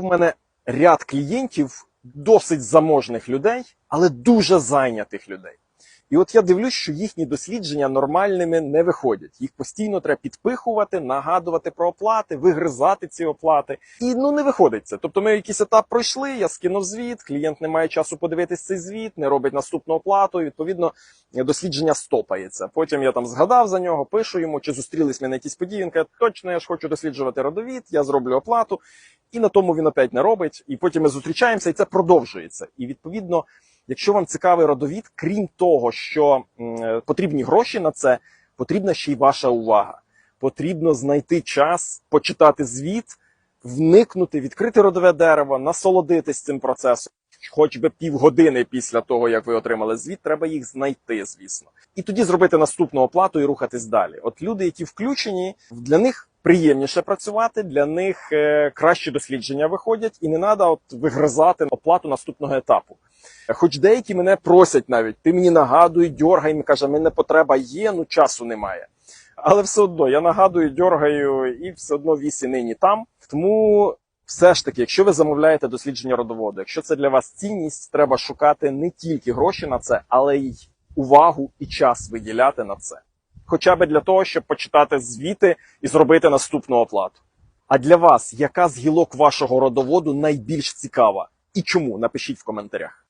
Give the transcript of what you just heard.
У мене ряд клієнтів досить заможних людей, але дуже зайнятих людей. І от я дивлюсь, що їхні дослідження нормальними не виходять. Їх постійно треба підпихувати, нагадувати про оплати, вигризати ці оплати. І ну не виходить це. Тобто ми якийсь етап пройшли, я скинув звіт, клієнт не має часу подивитись цей звіт, не робить наступну оплату. І, відповідно, дослідження стопається. Потім я там згадав за нього, пишу йому, чи зустрілись ми на якісь події. Він каже, точно, я ж хочу досліджувати родовід, я зроблю оплату. І на тому він опять не робить. І потім ми зустрічаємося, і це продовжується. І відповідно. Якщо вам цікавий родовід, крім того, що потрібні гроші на це, потрібна ще й ваша увага. Потрібно знайти час, почитати звіт, вникнути, відкрити родове дерево, насолодитись цим процесом. Хоч би півгодини після того, як ви отримали звіт, треба їх знайти, звісно. І тоді зробити наступну оплату і рухатись далі. От люди, які включені, для них приємніше працювати, для них е, кращі дослідження виходять, і не треба от вигризати оплату наступного етапу. Хоч деякі мене просять навіть, ти мені нагадуй, дьоргай, мені каже, мене потреба є, ну часу немає. Але все одно я нагадую, дьоргаю, і все одно вісі нині там. Тому все ж таки, якщо ви замовляєте дослідження родоводу, якщо це для вас цінність, треба шукати не тільки гроші на це, але й увагу і час виділяти на це. Хоча б для того, щоб почитати звіти і зробити наступну оплату. А для вас яка з гілок вашого родоводу найбільш цікава? І чому? Напишіть в коментарях.